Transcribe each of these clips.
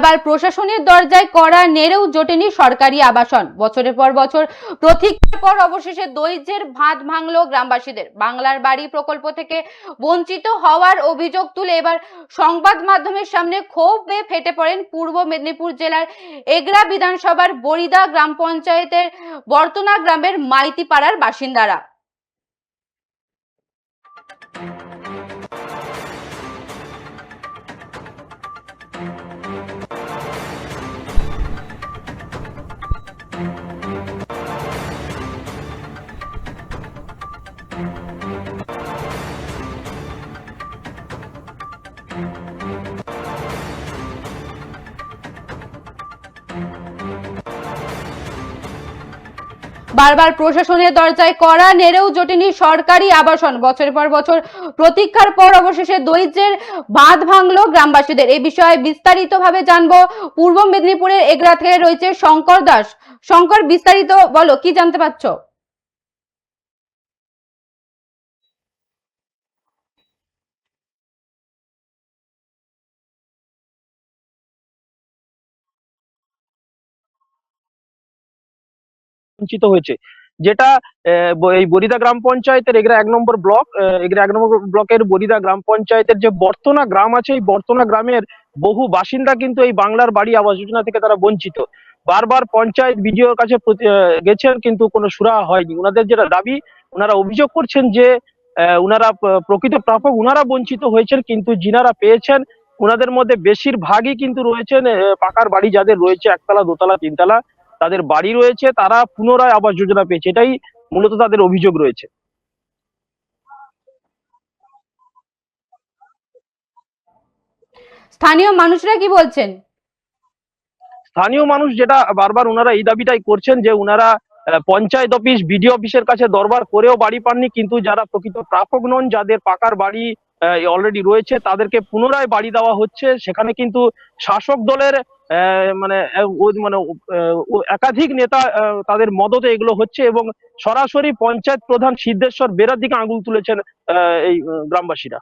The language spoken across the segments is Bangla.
বারবার প্রশাসনের দরজায় করা নেড়েও জোটেনি সরকারি আবাসন। বছরের পর বছর প্রতীক্ষার পর অবশেষে দৈর্যের ভাঁজ ভাঙল গ্রামবাসীদের। বাংলার বাড়ি প্রকল্প থেকে বঞ্চিত হওয়ার অভিযোগ তুলে এবার সংবাদ মাধ্যমের সামনে ক্ষোভে ফেটে পড়েন পূর্ব মেদিনীপুর জেলার এগরা বিধানসভার বরিদা গ্রাম পঞ্চায়েতের বর্তনা গ্রামের মাইতিপাড়ার বাসিন্দারা। বারবার প্রশাসনের দরজায় করা নেড়েও জটিনি সরকারি আবাসন। বছরের পর বছর প্রতীক্ষার পর অবশেষে দৈর্যের বাঁধ ভাঙলো গ্রামবাসীদের। এই বিষয়ে বিস্তারিত ভাবে জানব পূর্ব মেদিনীপুরের এগরা থেকে রয়েছে শঙ্কর দাস। শঙ্কর, বিস্তারিত বলো, কি জানতে পারছ? বঞ্চিত হয়েছে। যেটা এই বরিদা গ্রাম পঞ্চায়েতের এগরা এক নম্বর ব্লক এগরা এক নম্বর ব্লকের বরিদা গ্রাম পঞ্চায়েতের যে বর্তনা গ্রাম আছে, এই বর্তনা গ্রামের বহু বাসিন্দা কিন্তু এই বাংলার বাড়ি আবাস যোজনা থেকে তারা বঞ্চিত। বারবার পঞ্চায়েত বিডিওর কাছে গেছেন কিন্তু কোনো সুরাহা হয়নি। ওনাদের যেটা দাবি ওনারা অভিযোগ করছেন যে ওনারা প্রকৃত প্রাপক ওনারা বঞ্চিত হয়েছেন কিন্তু যিনারা পেয়েছেন ওনাদের মধ্যে বেশিরভাগই কিন্তু রয়েছেন পাকার বাড়ি যাদের রয়েছে, একতলা, দোতলা, তিনতলা। তাদের বাড়ি রয়েছে তারা পুনরায় আবাস যোজনা পেয়েছে। এটাই মূলত তাদের অভিযোগ রয়েছে। স্থানীয় মানুষরা কি বলছেন? স্থানীয় মানুষ যেটা বারবার ওনারা এই দাবিটাই করছেন যে ওনারা পঞ্চায়েত অফিস বিডিও অফিসের কাছে দরবার করেও বাড়ি পাননি কিন্তু যারা প্রকৃত প্রাপক নন যাদের পাকার বাড়ি অলরেডি রয়েছে তাদেরকে পুনরায় বাড়ি দেওয়া হচ্ছে। সেখানে কিন্তু শাসক দলের মানে মানে একাধিক নেতা তাদের মদতে এগুলো হচ্ছে এবং সরাসরি পঞ্চায়েত প্রধান সিদ্ধেশ্বর বেরার দিকে আঙুল তুলেছেন এই গ্রামবাসীরা।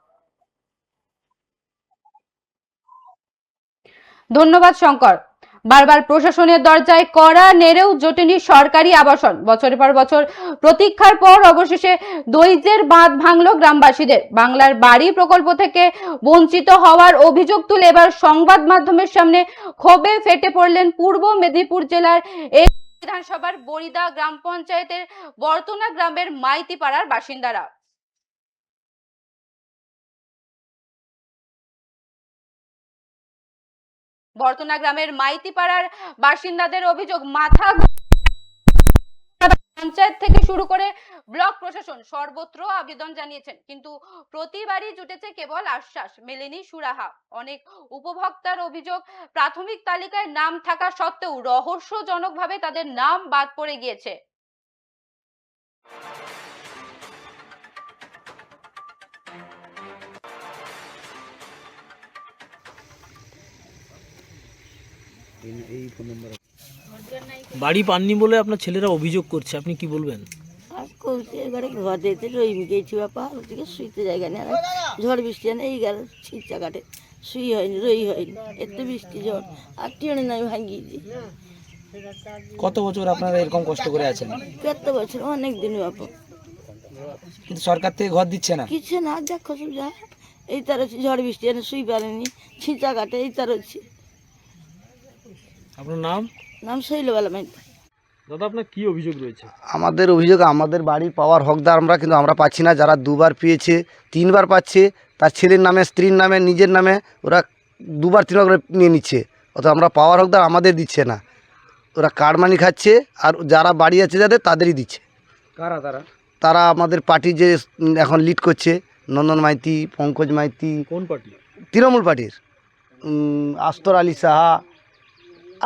ধন্যবাদ, শঙ্কর। বারবার প্রশাসনের দরজায় করা নেড়েও জোটেনি সরকারি আবাসন। বছরের পর বছর প্রতীক্ষার পর অবশেষে দৈর্যের বাঁধ ভাঙলো গ্রামবাসীদের। বাংলার বাড়ি প্রকল্প থেকে বঞ্চিত হওয়ার অভিযোগ তুলে এবার সংবাদ মাধ্যমের সামনে ক্ষোভে ফেটে পড়লেন পূর্ব মেদিনীপুর জেলার এই বিধানসভার বরিদা গ্রাম পঞ্চায়েতের বর্তনা গ্রামের মাইতিপাড়ার বাসিন্দারা। বর্তনা গ্রামের মাইতিপাড়ার বাসিন্দাদের অভিযোগ, মাথা পঞ্চায়েত থেকে শুরু করে ব্লক প্রশাসন সর্বত্র আবেদন জানিয়েছেন। কিন্তু প্রতিবারই জুটেছে কেবল আশ্বাস, মেলেনি সুরাহা। অনেক উপভোক্তার অভিযোগ, প্রাথমিক তালিকায় নাম থাকা সত্ত্বেও রহস্যজনকভাবে তাদের নাম বাদ পড়ে গিয়েছে। বাড়ি পাননি বলে আপনার ছেলেরা অভিযোগ করছে আপনি কি বলবেন? আর কৌশি এবারে ঘর দিতে রই গেছি বাপা ওদিকে শুইতে জায়গা নেই ঝড় বৃষ্টি আনে এই গেল ছিচা কাটে শুই হয়নি রই হয়নি এত বৃষ্টি ঝড় আর টিউনে নাই ভাঙিয়ে দিই কত বছর আপনারা এরকম কষ্ট করে আছেন? কত বছর অনেক দিন বাপা। কিন্তু সরকার থেকে ঘর দিচ্ছে না? কিছু না দেখো যা এই তার ঝড় বৃষ্টি আনে শুই পারেনি ছিচা কাটে এই তার হচ্ছে। আপনার নাম? নাম শৈলবেলা মাইতে। দাদা আপনার কি অভিযোগ রয়েছে? আমাদের অভিযোগ আমাদের বাড়ি পাওয়ার হকদার আমরা কিন্তু আমরা পাচ্ছি না। যারা দুবার পেয়েছে তিনবার পাচ্ছে তার ছেলের নামে স্ত্রীর নামে নিজের নামে ওরা দুবার তিনবার করে নিয়ে নিচ্ছে। অত আমরা পাওয়ার হকদার আমাদের দিচ্ছে না। ওরা কারমানি খাচ্ছে আর যারা বাড়ি আছে যাদের তাদেরই দিচ্ছে। কারা তারা? তারা আমাদের পার্টি যে এখন লিড করছে নন্দন মাইতি পঙ্কজ মাইতি কোন পার্টি? তৃণমূল পার্টির। আস্তর আলী সাহা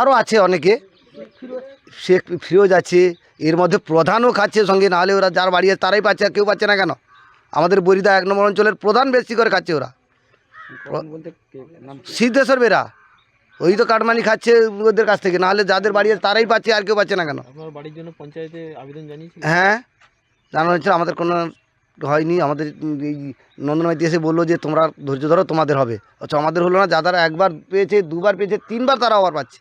আরও আছে অনেকে। শেখ ফিরোজ আছে এর মধ্যে প্রধানও খাচ্ছে সঙ্গে নাহলে ওরা যার বাড়ি আছে তারাই পাচ্ছে আর কেউ পাচ্ছে না কেন? আমাদের বরিদা এক নম্বর অঞ্চলের প্রধান বেশি করে খাচ্ছে ওরা। সিদ্ধেশ্বর বেরা। ওই তো কাটমানি খাচ্ছে ওদের কাছ থেকে নাহলে যাদের বাড়ি আছে তারাই পাচ্ছে আর কেউ পাচ্ছে না কেন? বাড়ির জন্য পঞ্চায়েতে আবেদন জানিয়েছেন হ্যাঁ। জানা হচ্ছে আমাদের কোনো হয়নি আমাদের এই নন্দনমাইতি এসে বলল যে তোমরা ধৈর্য ধরো তোমাদের হবে। অথচ আমাদের হলো না যারা একবার পেয়েছে দুবার পেয়েছে তিনবার তারা আবার পাচ্ছে।